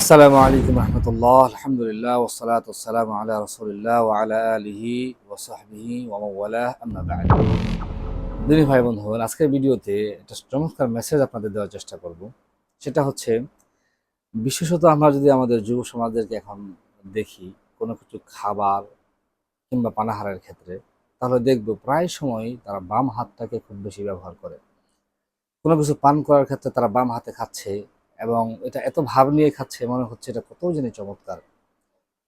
আসসালামু আলাইকুম রহমতুল্লাহ, আলহামদুলিল্লাহ ওসালাত ওসালাম আলা রসুলিল্লাহ ওয়ালা আলিহি ওসাহবিহি বা'দ। দিনী ভাই বন্ধুগণ আজকের ভিডিওতে একটা চমৎকার মেসেজ আপনাদের দেওয়ার চেষ্টা করব। সেটা হচ্ছে, বিশেষত আমরা যদি আমাদের যুব সমাজদেরকে এখন দেখি, কোনো কিছু খাবার কিংবা পানাহারের ক্ষেত্রে, তাহলে দেখব প্রায় সময় তারা বাম হাতটাকে খুব বেশি ব্যবহার করে। কোনো কিছু পান করার ক্ষেত্রে তারা বাম হাতে খাচ্ছে এবং এটা এত ভাব নিয়ে খাচ্ছে, মনে হচ্ছে এটা কত জানি চমৎকার।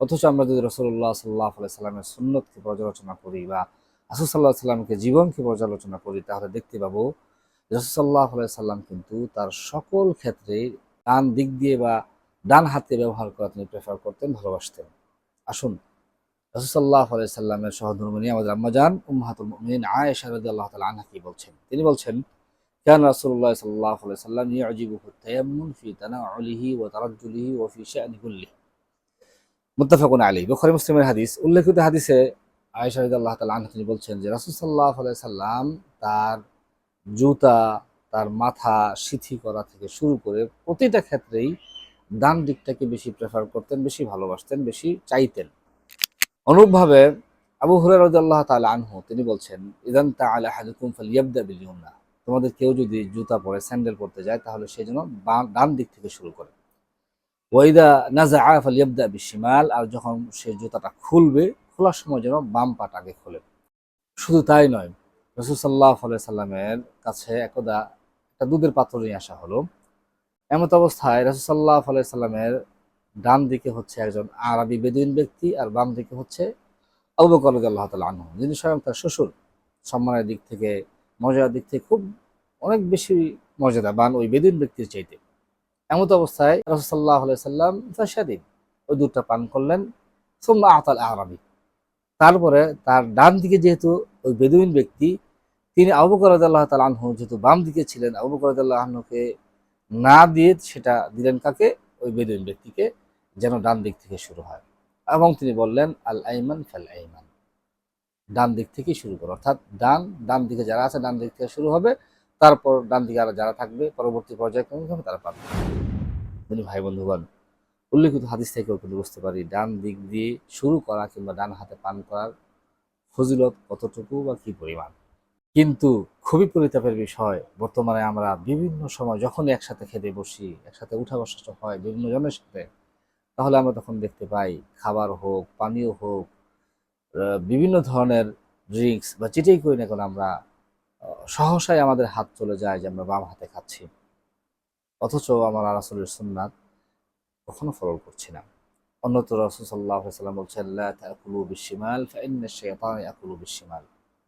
অথচ আমরা যদি রসুল্লাহ সাল্লাহ সাল্লামের সুন্নতকে পর্যালোচনা করি বা রাসুসাল্লাহ সাল্লামকে জীবনকে পর্যালোচনা করি, তাহলে দেখতে পাবো রসুসাল্লাহ সাল্লাম কিন্তু তার সকল ক্ষেত্রে ডান দিক দিয়ে বা ডান হাতে ব্যবহার করা তিনি প্রেফার করতেন, ভালোবাসতেন। আসুন রসুসাল্লাহ সাল্লামের সহধর্মণী আমাদের আম্মাজান উম্মাহাতুল মুমিনিন আয়েশা রাদিয়াল্লাহু তাআলা আনহা কি বলছেন? তিনি বলছেন كان رسول الله صلى الله عليه وسلم يعجبه التيمم في تناعله وترجله وفي شأن كله মুত্তাফাকুন আলী বুখারী মুসলিমের হাদিস উল্লেখিত হাদিসে আয়েশা রাদিয়াল্লাহু তাআলা আনহা তিনি বলছেন যে রাসূল সাল্লাল্লাহু আলাইহি সাল্লাম তার জুতা তার মাথা সিথি করা থেকে শুরু করে প্রতিটা ক্ষেত্রেই ডান দিকটাকে বেশি প্রেফার করতেন বেশি ভালোবাসতেন বেশি চাইতেন অনুরূপভাবে আবু হুরায়রা রাদিয়াল্লাহু তাআলা আনহু তিনি বলছেন ইদান তাআলা আহাদুকুম ফালিয়াবদা বিল ইউমনা তোমাদের কেউ যদি জুতা পরে স্যান্ডেল পরতে যায়, তাহলে সেই জন্য ডান দিক থেকে শুরু করে। ওয়াইদা নাজা আফাল ইয়াবদা বিশিমাল, আর যখন সে জুতাটা খুলবে, খোলার সময় যেন বাম পাটা আগে খোলে। শুধু তাই নয়, রসুল সাল্লাহ সাল্লামের কাছে একদা একটা দুধের পাত্র নিয়ে আসা হলো। এমত অবস্থায় রসুল সাল্লাহ সাল্লামের ডান দিকে হচ্ছে একজন আরবি বেদুইন ব্যক্তি, আর বাম দিকে হচ্ছে আবু বকর আল্লাহ তালা আনহু, যিনি স্বয়ং তার শ্বশুর। সম্মানের দিক থেকে মর্যাদার দিক থেকে খুব অনেক বেশি মর্যাদাবান ওই বেদিন ব্যক্তির চাইতে। এমত অবস্থায় রসসাল্লাহ সাল্লাম ফাশাদিন ওই দুধটা পান করলেন, সোম্মা আতাল আরবি। তারপরে তার ডান দিকে যেহেতু ওই বেদুইন ব্যক্তি, তিনি আবু করদাল্লাহ তাল আনহু যেহেতু বাম দিকে ছিলেন, আবু করদাল্লাহ না দিয়ে সেটা দিলেন কাকে? ওই বেদুইন ব্যক্তিকে, যেন ডান দিক থেকে শুরু হয়। এবং তিনি বললেন আল আইমান ফাল আইমান ডান দিক থেকেই শুরু করো। অর্থাৎ ডান ডান দিকে যারা আছে, ডান দিক থেকে শুরু হবে। তারপর ডান দিকে আর যারা থাকবে, পরবর্তী পর্যায়ক্রমিক হবে তারা পাবে। তিনি ভাই বন্ধুগণ, উল্লেখিত হাদিস থেকেও কিন্তু বুঝতে পারি, ডান দিক দিয়ে শুরু করা কিংবা ডান হাতে পান করার ফজিলত কতটুকু বা কি পরিমাণ? কিন্তু খুবই পরিতাপের বিষয়, বর্তমানে আমরা বিভিন্ন সময় যখনই একসাথে খেতে বসি, একসাথে উঠা বসা হয়, বিভিন্ন জনের সাথে, তাহলে আমরা তখন দেখতে পাই, খাবার হোক, পানীয় হোক বিভিন্ন ধরনের ড্রিঙ্কস বা যেটাই করি না কেন আমরা সহসায় আমাদের হাত চলে যায় যে আমরা বাম হাতে খাচ্ছি। অথচ আমার রাসুলের সুন্নাত কখনো ফলো করছি না। অন্যত্র রসুল বলছেন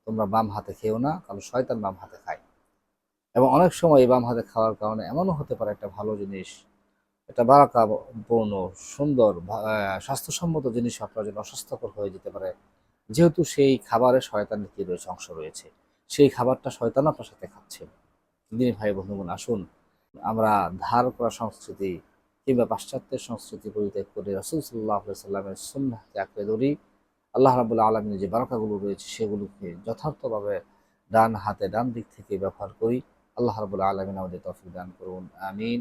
তোমরা বাম হাতে খেও না, কারণ শয়তান বাম হাতে খায়। এবং অনেক সময় এই বাম হাতে খাওয়ার কারণে এমনও হতে পারে একটা ভালো জিনিস একটা বারাকাপূর্ণ, সুন্দর স্বাস্থ্যসম্মত জিনিস আপনার জন্য অস্বাস্থ্যকর হয়ে যেতে পারে। যেহেতু সেই খাবারে শয়তানের কি রয়েছে, অংশ রয়েছে। সেই খাবারটা শয়তান আপনার সাথে খাচ্ছে। দিনী ভাই, বন্ধুগণ, আসুন। আমরা ধার করা সংস্কৃতি কিংবা পাশ্চাত্যের সংস্কৃতি পরিত্যাগ করে রসুল সাল্লাহ সাল্লামের সুন্নাহকে আঁকড়ে ধরি। আল্লাহ রাবুল্লাহ আলমিনের যে বারাকাগুলো রয়েছে, সেগুলোকে যথার্থভাবে ডান হাতে, ডান দিক থেকে ব্যবহার করি। আল্লাহ রাবুল্লাহ আলমিন আমাদের তফিক দান করুন। আমিন।